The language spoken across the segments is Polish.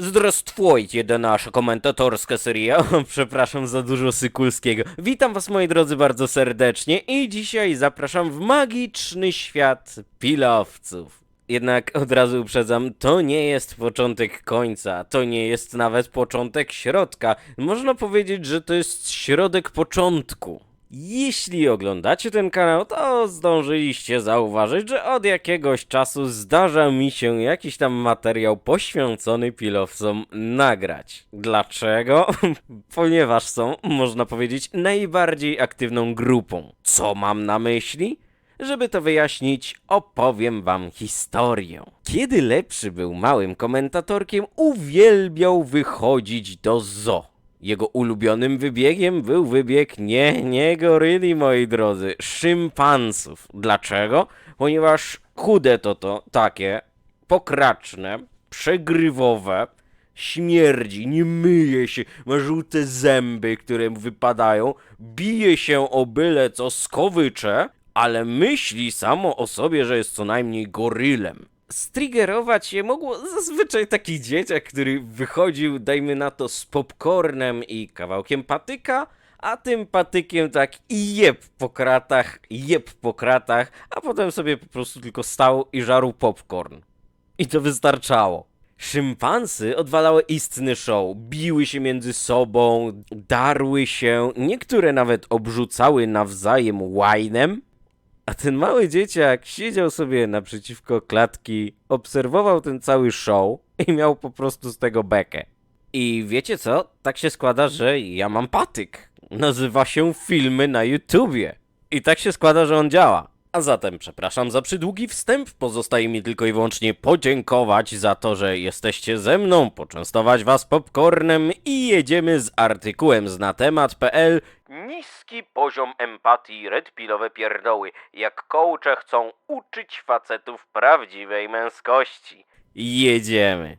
Zdrastwujcie do nasza komentatorska seria. Przepraszam za dużo sykulskiego. Witam was moi drodzy bardzo serdecznie i dzisiaj zapraszam w magiczny świat pilowców. Jednak od razu uprzedzam, to nie jest początek końca, to nie jest nawet początek środka. Można powiedzieć, że to jest środek początku. Jeśli oglądacie ten kanał, to zdążyliście zauważyć, że od jakiegoś czasu zdarza mi się jakiś tam materiał poświęcony pilowcom nagrać. Dlaczego? Ponieważ są, można powiedzieć, najbardziej aktywną grupą. Co mam na myśli? Żeby to wyjaśnić, opowiem wam historię. Kiedy lepszy był małym komentatorkiem, uwielbiał wychodzić do zoo. Jego ulubionym wybiegiem był wybieg nie, nie goryli, moi drodzy, szympansów. Dlaczego? Ponieważ chude to to, takie, pokraczne, przegrywowe, śmierdzi, nie myje się, ma żółte zęby, które mu wypadają, bije się o byle co skowycze, ale myśli samo o sobie, że jest co najmniej gorylem. Striggerować się mogło zazwyczaj taki dzieciak, który wychodził, dajmy na to, z popcornem i kawałkiem patyka, a tym patykiem tak i jeb po kratach, jeb po kratach, a potem sobie po prostu tylko stał i żarł popcorn. I to wystarczało. Szympansy odwalały istny show, biły się między sobą, darły się, niektóre nawet obrzucały nawzajem łajnem, a ten mały dzieciak siedział sobie naprzeciwko klatki, obserwował ten cały show i miał po prostu z tego bekę. I wiecie co? Tak się składa, że ja mam patyk. Nazywa się Filmy na YouTubie. I tak się składa, że on działa. A zatem przepraszam za przydługi wstęp, pozostaje mi tylko i wyłącznie podziękować za to, że jesteście ze mną, poczęstować was popcornem i jedziemy z artykułem z natemat.pl Niski poziom empatii, redpilowe pierdoły, jak kołcze chcą uczyć facetów prawdziwej męskości. Jedziemy.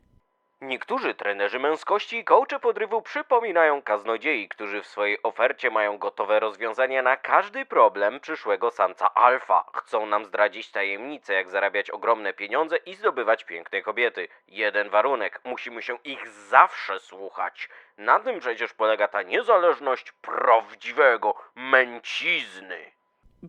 Niektórzy trenerzy męskości i coache podrywu przypominają kaznodziei, którzy w swojej ofercie mają gotowe rozwiązania na każdy problem przyszłego samca alfa. Chcą nam zdradzić tajemnicę, jak zarabiać ogromne pieniądze i zdobywać piękne kobiety. Jeden warunek, musimy się ich zawsze słuchać. Na tym przecież polega ta niezależność prawdziwego męcizny.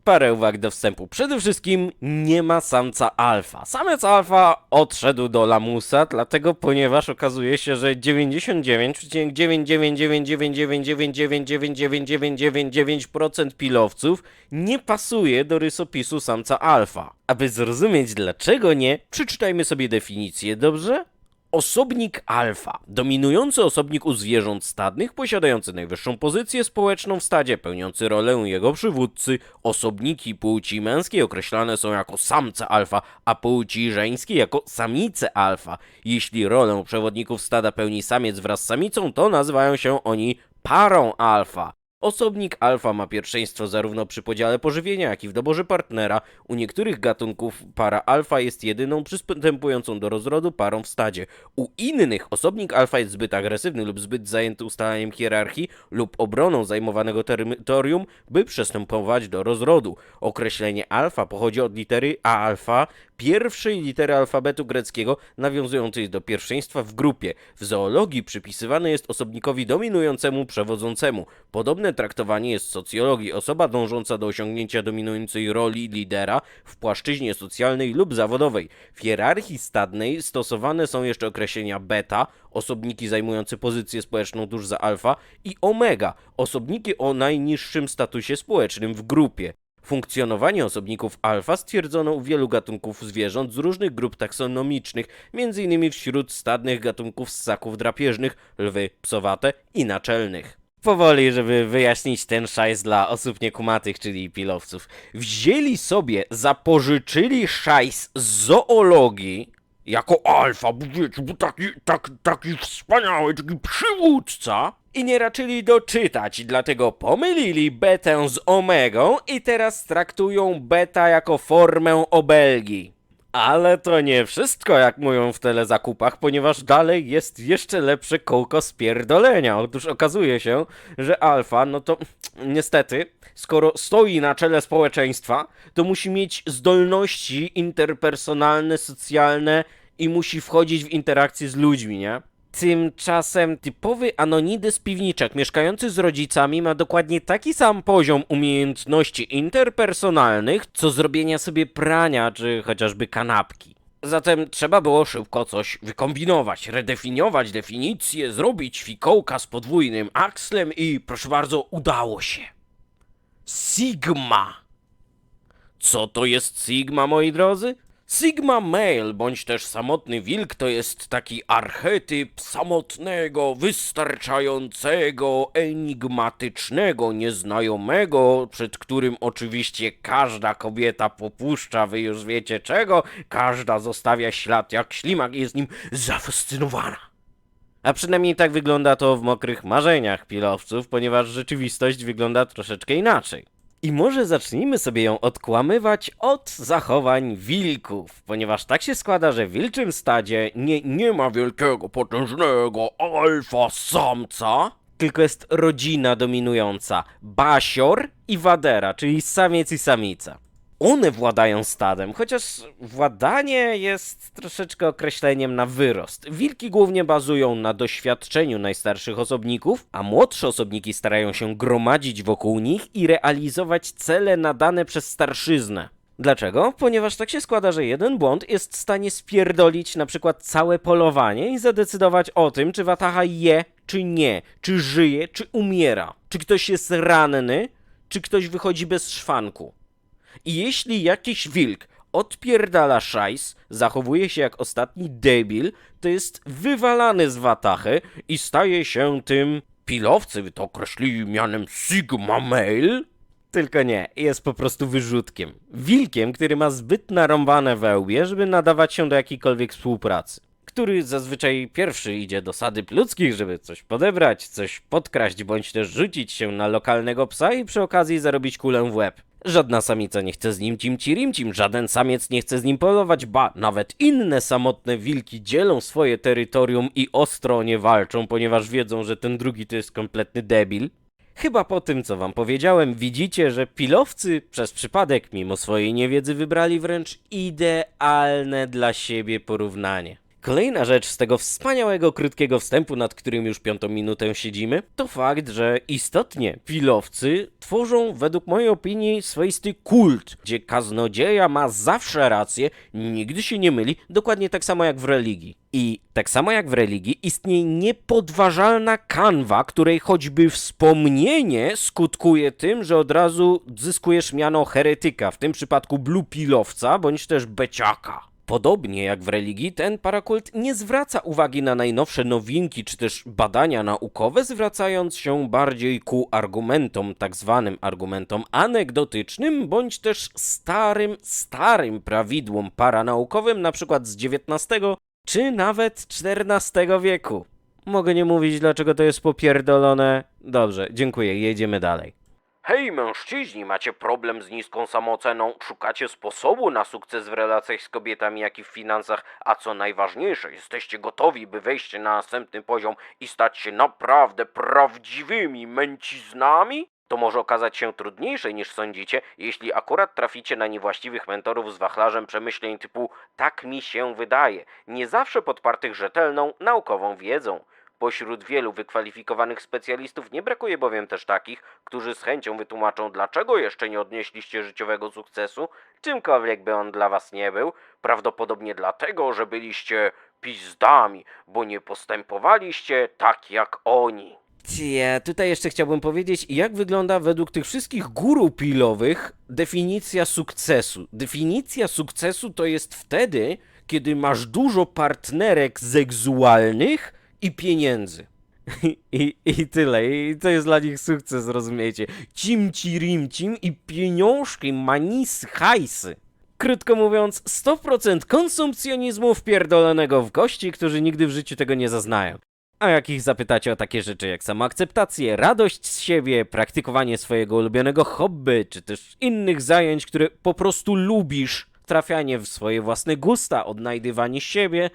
Parę uwag do wstępu. Przede wszystkim nie ma samca alfa. Samec alfa odszedł do lamusa, dlatego ponieważ okazuje się, że 99,99999999999% pilowców nie pasuje do rysopisu samca alfa. Aby zrozumieć dlaczego nie, przeczytajmy sobie definicję, dobrze? Osobnik alfa. Dominujący osobnik u zwierząt stadnych, posiadający najwyższą pozycję społeczną w stadzie, pełniący rolę jego przywódcy. Osobniki płci męskiej określane są jako samce alfa, a płci żeńskiej jako samice alfa. Jeśli rolę przewodników stada pełni samiec wraz z samicą, to nazywają się oni parą alfa. Osobnik alfa ma pierwszeństwo zarówno przy podziale pożywienia, jak i w doborze partnera. U niektórych gatunków para alfa jest jedyną przystępującą do rozrodu parą w stadzie. U innych osobnik alfa jest zbyt agresywny lub zbyt zajęty ustalaniem hierarchii lub obroną zajmowanego terytorium, by przystępować do rozrodu. Określenie alfa pochodzi od litery A alfa, pierwszej litery alfabetu greckiego, nawiązującej do pierwszeństwa w grupie. W zoologii przypisywany jest osobnikowi dominującemu, przewodzącemu. Podobne traktowanie jest socjologii. Osoba dążąca do osiągnięcia dominującej roli lidera w płaszczyźnie socjalnej lub zawodowej. W hierarchii stadnej stosowane są jeszcze określenia beta, osobniki zajmujące pozycję społeczną tuż za alfa, i omega, osobniki o najniższym statusie społecznym w grupie. Funkcjonowanie osobników alfa stwierdzono u wielu gatunków zwierząt z różnych grup taksonomicznych, m.in. wśród stadnych gatunków ssaków drapieżnych, lwy, psowate i naczelnych. Powoli, żeby wyjaśnić ten szajs dla osób niekumatych, czyli pilowców. Wzięli sobie, zapożyczyli szajs z zoologii, jako alfa, bo wiecie, bo taki, tak, taki wspaniały, taki przywódca. I nie raczyli doczytać, dlatego pomylili betę z omegą i teraz traktują beta jako formę obelgi. Ale to nie wszystko, jak mówią w telezakupach, ponieważ dalej jest jeszcze lepsze kołko spierdolenia. Otóż okazuje się, że alfa, no to niestety, skoro stoi na czele społeczeństwa, to musi mieć zdolności interpersonalne, socjalne i musi wchodzić w interakcje z ludźmi, nie? Tymczasem typowy anonidy z piwniczek mieszkający z rodzicami ma dokładnie taki sam poziom umiejętności interpersonalnych, co zrobienia sobie prania czy chociażby kanapki. Zatem trzeba było szybko coś wykombinować, redefiniować definicję, zrobić fikołka z podwójnym akslem i proszę bardzo, udało się. Sigma. Co to jest Sigma, moi drodzy? Sigma Male, bądź też samotny wilk, to jest taki archetyp samotnego, wystarczającego, enigmatycznego, nieznajomego, przed którym oczywiście każda kobieta popuszcza, wy już wiecie czego, każda zostawia ślad jak ślimak i jest nim zafascynowana. A przynajmniej tak wygląda to w mokrych marzeniach pilowców, ponieważ rzeczywistość wygląda troszeczkę inaczej. I może zacznijmy sobie ją odkłamywać od zachowań wilków, ponieważ tak się składa, że w wilczym stadzie nie, nie ma wielkiego, potężnego alfa samca, tylko jest rodzina dominująca, basior i wadera, czyli samiec i samica. One władają stadem, chociaż władanie jest troszeczkę określeniem na wyrost. Wilki głównie bazują na doświadczeniu najstarszych osobników, a młodsze osobniki starają się gromadzić wokół nich i realizować cele nadane przez starszyznę. Dlaczego? Ponieważ tak się składa, że jeden błąd jest w stanie spierdolić na przykład całe polowanie i zadecydować o tym, czy wataha je, czy nie, czy żyje, czy umiera, czy ktoś jest ranny, czy ktoś wychodzi bez szwanku. I jeśli jakiś wilk odpierdala szajs, zachowuje się jak ostatni debil, to jest wywalany z watachy i staje się tym pilowcy to określili mianem Sigma Male. Tylko nie, jest po prostu wyrzutkiem. Wilkiem, który ma zbyt narąbane wełbie, żeby nadawać się do jakiejkolwiek współpracy. Który zazwyczaj pierwszy idzie do sadyb ludzkich, żeby coś podebrać, coś podkraść, bądź też rzucić się na lokalnego psa i przy okazji zarobić kulę w łeb. Żadna samica nie chce z nim cimci rimcim, żaden samiec nie chce z nim polować, ba, nawet inne samotne wilki dzielą swoje terytorium i ostro nie walczą, ponieważ wiedzą, że ten drugi to jest kompletny debil. Chyba po tym, co wam powiedziałem, widzicie, że pilowcy przez przypadek, mimo swojej niewiedzy, wybrali wręcz idealne dla siebie porównanie. Kolejna rzecz z tego wspaniałego, krótkiego wstępu, nad którym już piątą minutę siedzimy, to fakt, że istotnie pilowcy tworzą, według mojej opinii, swoisty kult, gdzie kaznodzieja ma zawsze rację, nigdy się nie myli, dokładnie tak samo jak w religii. I tak samo jak w religii istnieje niepodważalna kanwa, której choćby wspomnienie skutkuje tym, że od razu zyskujesz miano heretyka, w tym przypadku blupilowca bądź też beciaka. Podobnie jak w religii, ten parakult nie zwraca uwagi na najnowsze nowinki czy też badania naukowe, zwracając się bardziej ku argumentom, tak zwanym argumentom anegdotycznym, bądź też starym, starym prawidłom paranaukowym, na przykład z XIX czy nawet XIV wieku. Mogę nie mówić, dlaczego to jest popierdolone. Dobrze, dziękuję, jedziemy dalej. Hej mężczyźni, macie problem z niską samooceną, szukacie sposobu na sukces w relacjach z kobietami, jak i w finansach, a co najważniejsze, jesteście gotowi, by wejść na następny poziom i stać się naprawdę prawdziwymi męciznami? To może okazać się trudniejsze niż sądzicie, jeśli akurat traficie na niewłaściwych mentorów z wachlarzem przemyśleń typu tak mi się wydaje, nie zawsze podpartych rzetelną, naukową wiedzą. Pośród wielu wykwalifikowanych specjalistów nie brakuje bowiem też takich, którzy z chęcią wytłumaczą, dlaczego jeszcze nie odnieśliście życiowego sukcesu, czymkolwiek by on dla was nie był. Prawdopodobnie dlatego, że byliście pizdami, bo nie postępowaliście tak jak oni. Ja tutaj jeszcze chciałbym powiedzieć, jak wygląda według tych wszystkich guru pilowych definicja sukcesu. Definicja sukcesu to jest wtedy, kiedy masz dużo partnerek seksualnych i pieniędzy. I, I tyle. I to jest dla nich sukces, rozumiecie? Cimci rimcim i pieniążki, manisy, hajsy. Krótko mówiąc, 100% konsumpcjonizmu wpierdolonego w gości, którzy nigdy w życiu tego nie zaznają. A jak ich zapytacie o takie rzeczy jak samoakceptację, radość z siebie, praktykowanie swojego ulubionego hobby, czy też innych zajęć, które po prostu lubisz, trafianie w swoje własne gusta, odnajdywanie siebie,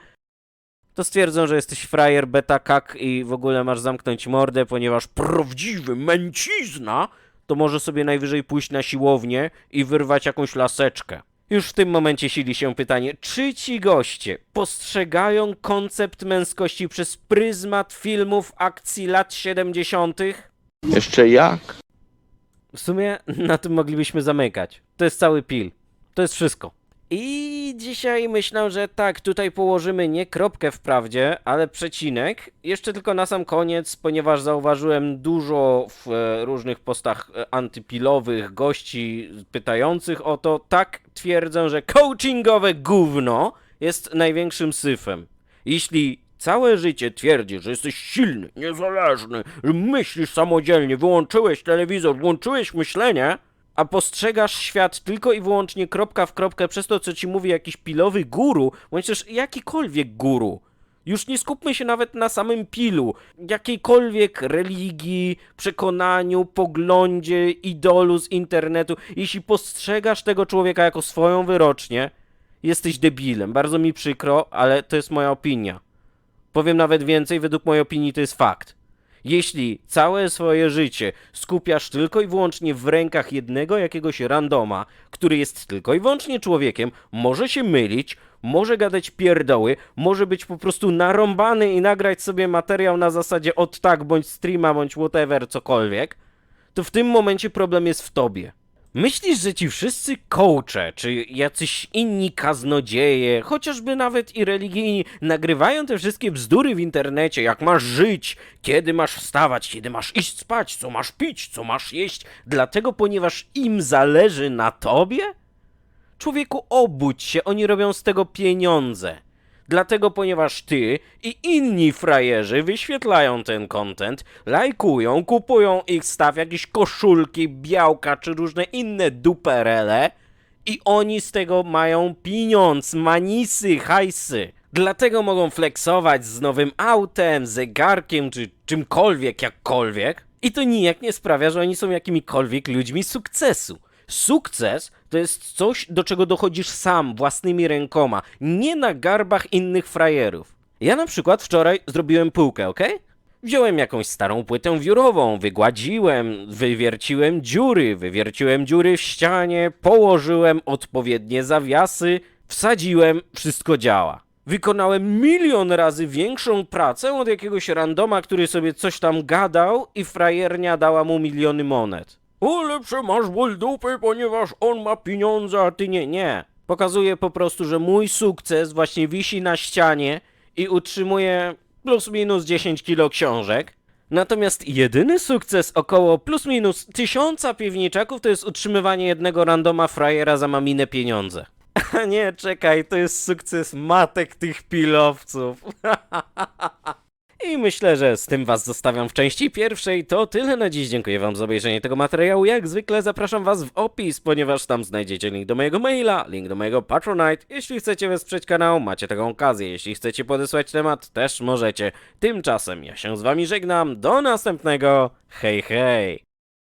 to stwierdzą, że jesteś frajer, beta, kak i w ogóle masz zamknąć mordę, ponieważ prawdziwy męcizna to może sobie najwyżej pójść na siłownię i wyrwać jakąś laseczkę. Już w tym momencie sili się pytanie, czy ci goście postrzegają koncept męskości przez pryzmat filmów akcji lat 70.? Jeszcze jak? W sumie na tym moglibyśmy zamykać. To jest cały pil. To jest wszystko. I dzisiaj myślę, że tak, tutaj położymy nie kropkę wprawdzie, ale przecinek. Jeszcze tylko na sam koniec, ponieważ zauważyłem dużo w e, różnych postach e, antypilowych gości pytających o to. Tak, twierdzę, że coachingowe gówno jest największym syfem. Jeśli całe życie twierdzisz, że jesteś silny, niezależny, myślisz samodzielnie, wyłączyłeś telewizor, włączyłeś myślenie, a postrzegasz świat tylko i wyłącznie kropka w kropkę przez to, co ci mówi jakiś pilowy guru, bądź też jakikolwiek guru. Już nie skupmy się nawet na samym pilu, jakiejkolwiek religii, przekonaniu, poglądzie, idolu z internetu. Jeśli postrzegasz tego człowieka jako swoją wyrocznię, jesteś debilem. Bardzo mi przykro, ale to jest moja opinia. Powiem nawet więcej, według mojej opinii to jest fakt. Jeśli całe swoje życie skupiasz tylko i wyłącznie w rękach jednego jakiegoś randoma, który jest tylko i wyłącznie człowiekiem, może się mylić, może gadać pierdoły, może być po prostu narąbany i nagrać sobie materiał na zasadzie od tak, bądź streama, bądź whatever, cokolwiek, to w tym momencie problem jest w tobie. Myślisz, że ci wszyscy coache, czy jacyś inni kaznodzieje, chociażby nawet i religijni, nagrywają te wszystkie bzdury w internecie, jak masz żyć, kiedy masz wstawać, kiedy masz iść spać, co masz pić, co masz jeść, dlatego ponieważ im zależy na tobie? Człowieku, obudź się, oni robią z tego pieniądze. Dlatego, ponieważ ty i inni frajerzy wyświetlają ten content, lajkują, kupują ich staw, jakieś koszulki, białka czy różne inne duperele i oni z tego mają pieniądz, manisy, hajsy. Dlatego mogą flexować z nowym autem, zegarkiem czy czymkolwiek, jakkolwiek. I to nijak nie sprawia, że oni są jakimikolwiek ludźmi sukcesu. Sukces to jest coś, do czego dochodzisz sam, własnymi rękoma, nie na garbach innych frajerów. Ja na przykład wczoraj zrobiłem półkę, ok? Wziąłem jakąś starą płytę wiórową, wygładziłem, wywierciłem dziury, wywierciłem dziury w ścianie, położyłem odpowiednie zawiasy, wsadziłem, wszystko działa. Wykonałem milion razy większą pracę od jakiegoś randoma, który sobie coś tam gadał i frajernia dała mu miliony monet. O, lepsze masz ból dupy, ponieważ on ma pieniądze, a ty nie. Nie. Pokazuje po prostu, że mój sukces właśnie wisi na ścianie i utrzymuje plus minus 10 kilo książek. Natomiast jedyny sukces około plus minus tysiąca piwniczaków to jest utrzymywanie jednego randoma frajera za maminę pieniądze. A nie, czekaj, to jest sukces matek tych pilowców. I myślę, że z tym was zostawiam w części pierwszej. To tyle na dziś. Dziękuję wam za obejrzenie tego materiału. Jak zwykle zapraszam was w opis, ponieważ tam znajdziecie link do mojego maila, link do mojego Patronite. Jeśli chcecie wesprzeć kanał, macie taką okazję. Jeśli chcecie podesłać temat, też możecie. Tymczasem ja się z wami żegnam. Do następnego. Hej, hej.